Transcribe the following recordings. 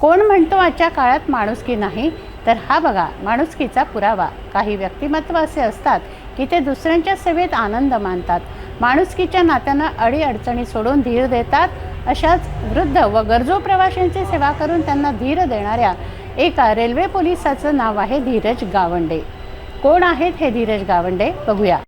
कोण म्हणतो आजच्या काळात माणुसकी नाही? तर हा बघा माणुसकीचा पुरावा. काही व्यक्तिमत्व असे असतात की ते दुसऱ्यांच्या सेवेत आनंद मानतात. माणुसकीच्या नात्यानं अडीअडचणी सोडून धीर देतात. अशाच वृद्ध व गरजू प्रवाशांची सेवा करून त्यांना धीर देणाऱ्या एका रेल्वे पोलिसाचं नाव आहे धीरज गावंडे. कोण आहेत हे धीरज गावंडे? बघूया.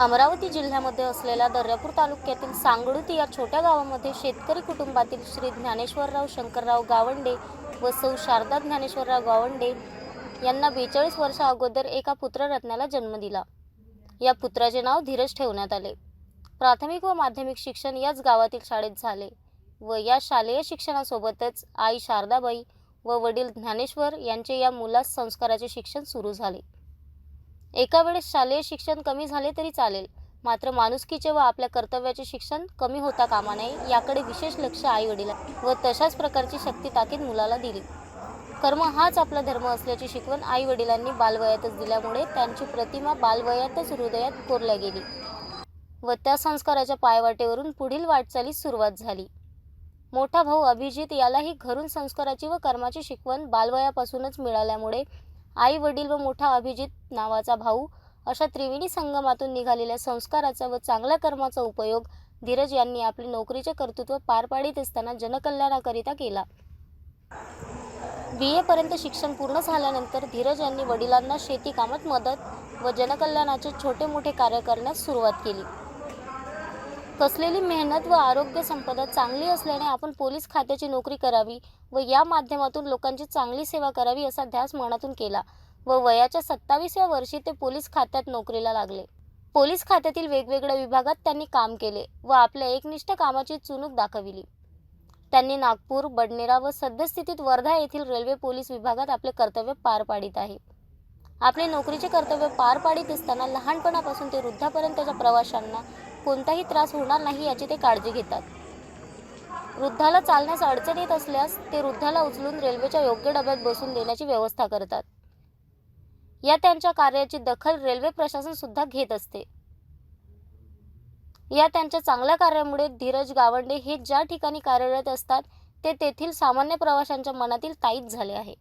अमरावती जिल्ह्यामध्ये असलेल्या दर्यापूर तालुक्यातील सांगडुती या छोट्या गावामध्ये शेतकरी कुटुंबातील श्री ज्ञानेश्वरराव शंकरराव गावंडे व सौ शारदा ज्ञानेश्वरराव गावंडे यांना बेचाळीस वर्षा अगोदर एका पुत्ररत्नाला जन्म दिला. या पुत्राचे नाव धीरज ठेवण्यात आले. प्राथमिक व माध्यमिक शिक्षण याच गावातील शाळेत झाले व या शालेय शिक्षणासोबतच आई शारदाबाई व वडील ज्ञानेश्वर यांचे या मुलास संस्काराचे शिक्षण सुरू झाले. एका वेळेस शालेय शिक्षण कमी झाले तरी चालेल. मात्र माणुसकीचे व आपल्या कर्तव्याचे शिक्षण कमी होता कामा नये याकडे विशेष लक्ष आई वडिला व तशाच प्रकारची शक्ती ताकीद मुलाला दिली. कर्म हाच आपला धर्म असल्याची शिकवण आई वडिलांनी बालवयातच दिल्यामुळे त्यांची प्रतिमा बालवयातच हृदयात कोरल्या गेली व त्या संस्काराच्या पायवाटेवरून पुढील वाटचालीस सुरुवात झाली. मोठा भाऊ अभिजित यालाही घरून संस्काराची व कर्माची शिकवण बालवयापासूनच मिळाल्यामुळे आई वडील व मोठा अभिजित नावाचा भाऊ अशा त्रिवेणी संगमातून निघालेल्या संस्काराचा व चांगल्या कर्माचा उपयोग धीरज यांनी आपले नोकरीचे कर्तृत्व पार पाडित असताना जनकल्याणाकरिता केला. बी एपर्यंत शिक्षण पूर्ण झाल्यानंतर धीरज यांनी वडिलांना शेती कामात मदत व जनकल्याणाचे छोटे मोठे कार्य करण्यास सुरुवात केली. कसलेली मेहनत व आरोग्य संपदा चांगली असल्याने आपण पोलीस खात्याची नोकरी करावी व या माध्यमातून लोकांची चांगली सेवा करावी असा ध्यास मनातून केला व वयाच्या सत्तावीसव्या वर्षी ते पोलीस खात्यात नोकरीला लागले. पोलीस खात्यातील वेगवेगळ्या विभागात त्यांनी काम केले व आपल्या एकनिष्ठ कामाची चुणूक दाखविली. त्यांनी नागपूर बडनेरा व सद्यस्थितीत वर्धा येथील रेल्वे पोलीस विभागात आपले कर्तव्य पार पाडित आहे. आपले नोकरीचे कर्तव्य पार पाडित असताना लहानपणापासून ते वृद्धापर्यंतच्या प्रवाशांना कोणताही त्रास होणार नाही याची ते काळजी घेतात. वृद्धाला चालण्यास अडचण येत असल्यास ते वृद्धाला उचलून रेल्वेच्या योग्य डब्यात बसून देण्याची व्यवस्था करतात. या त्यांच्या कार्याची दखल रेल्वे प्रशासन सुद्धा घेत असते. या त्यांच्या चांगल्या कार्यामुळे धीरज गावंडे हे ज्या ठिकाणी कार्यरत असतात ते तेथील सामान्य प्रवाशांच्या मनातील ताईत झाले आहे.